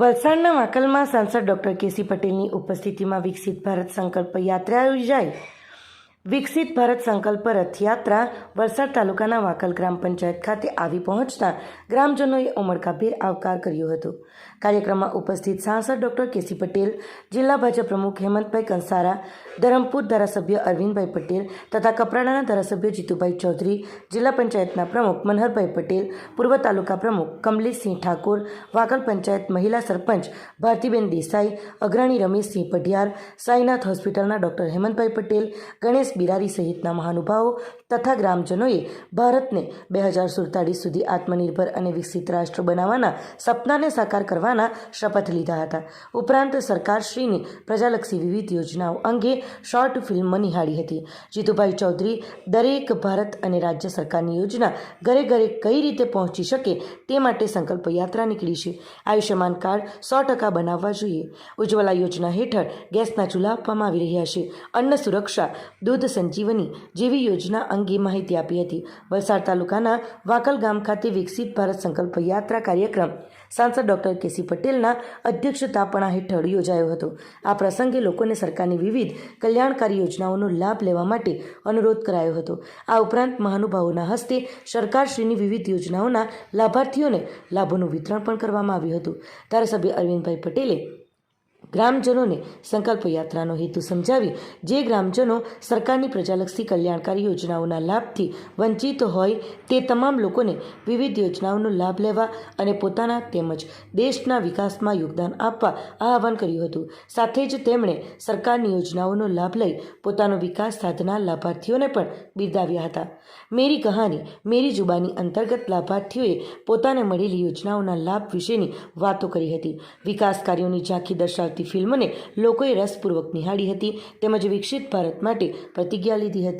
વલસાડના વાકલમાં સાંસદ ડોક્ટર કેસી પટેલની ઉપસ્થિતિમાં વિકસિત ભારત સંકલ્પ યાત્રા યોજાઈ. વિકસિત ભારત સંકલ્પ રથયાત્રા વલસાડ તાલુકાના વાકલ ગ્રામ પંચાયત ખાતે આવી પહોંચતા ગ્રામજનોએ ઉમળકાભેર આવકાર કર્યો હતો. કાર્યક્રમમાં ઉપસ્થિત સાંસદ ડોક્ટર કેસી પટેલ, જિલ્લા ભાજપ પ્રમુખ હેમંતભાઈ કંસારા, ધરમપુર ધારાસભ્ય અરવિંદભાઈ પટેલ તથા કપરાડાના ધારાસભ્ય જીતુભાઈ ચૌધરી, જિલ્લા પંચાયતના પ્રમુખ મનહરભાઈ પટેલ, પૂર્વ તાલુકા પ્રમુખ કમલેશસિંહ ઠાકોર, વાકલ પંચાયત મહિલા સરપંચ ભારતીબેન દેસાઈ, અગ્રણી રમેશસિંહ પઢિયાર, સાઈનાથ હોસ્પિટલના ડોક્ટર હેમંતભાઈ પટેલ, ગણેશ બિરારી સહિતના મહાનુભાવો તથા ગ્રામજનોએ ભારતને બે હજાર સુડતાળીસ સુધી આત્મનિર્ભર અને વિકસિત રાષ્ટ્ર બનાવવાના સપનાને સાકાર કરવાના શપથ લીધા હતા. ઉપરાંત સરકારશ્રીની પ્રજાલક્ષી વિવિધ યોજનાઓ અંગે શોર્ટ ફિલ્મ નિહાળી હતી. જીતુભાઈ ચૌધરી, દરેક ભારત અને રાજ્ય સરકારની યોજના ઘરે ઘરે કઈ રીતે પહોંચી શકે તે માટે સંકલ્પ યાત્રા નીકળી છે. આયુષ્યમાન કાર્ડ સો ટકા બનાવવા જોઈએ. ઉજ્જવલા યોજના હેઠળ ગેસના ચૂલા આપવામાં આવી રહ્યા છે. અન્ન સુરક્ષા, દૂધ સંજીવની જેવી યોજના અંગે માહિતી આપી હતી. વલસાડ તાલુકાના વાકલ ગામ ખાતે વિકસિત ભારત સંકલ્પ યાત્રા કાર્યક્રમ સાંસદ ડોક્ટર કેસી પટેલના અધ્યક્ષતાપણા હેઠળ યોજાયો હતો. આ પ્રસંગે લોકોને સરકારની વિવિધ કલ્યાણકારી યોજનાઓનો લાભ લેવા માટે અનુરોધ કરાયો હતો. આ ઉપરાંત મહાનુભાવોના હસ્તે સરકારશ્રીની વિવિધ યોજનાઓના લાભાર્થીઓને લાભોનું વિતરણ પણ કરવામાં આવ્યું હતું. ધારાસભ્ય અરવિંદભાઈ પટેલે ગ્રામજનોને સંકલ્પ યાત્રાનો હેતુ સમજાવી, જે ગ્રામજનો સરકારની પ્રજાલક્ષી કલ્યાણકારી યોજનાઓના લાભથી વંચિત હોય તે તમામ લોકોને વિવિધ યોજનાઓનો લાભ લેવા અને પોતાના તેમજ દેશના વિકાસમાં યોગદાન આપવા આહવાન કર્યું હતું. સાથે જ તેમણે સરકારની યોજનાઓનો લાભ લઈ પોતાનો વિકાસ સાધનાર લાભાર્થીઓને પણ બિરદાવ્યા હતા. મેરી કહાની, મેરી જુબાની અંતર્ગત લાભાર્થીઓએ પોતાને મળેલી યોજનાઓના લાભ વિશેની વાતો કરી હતી. વિકાસ કાર્યોની ઝાંખી દર્શાવતી ફિલ્મને લોકોએ રસપૂર્વક નિહાળી હતી તેમજ વિકસિત ભારત માટે પ્રતિજ્ઞા લીધી હતી.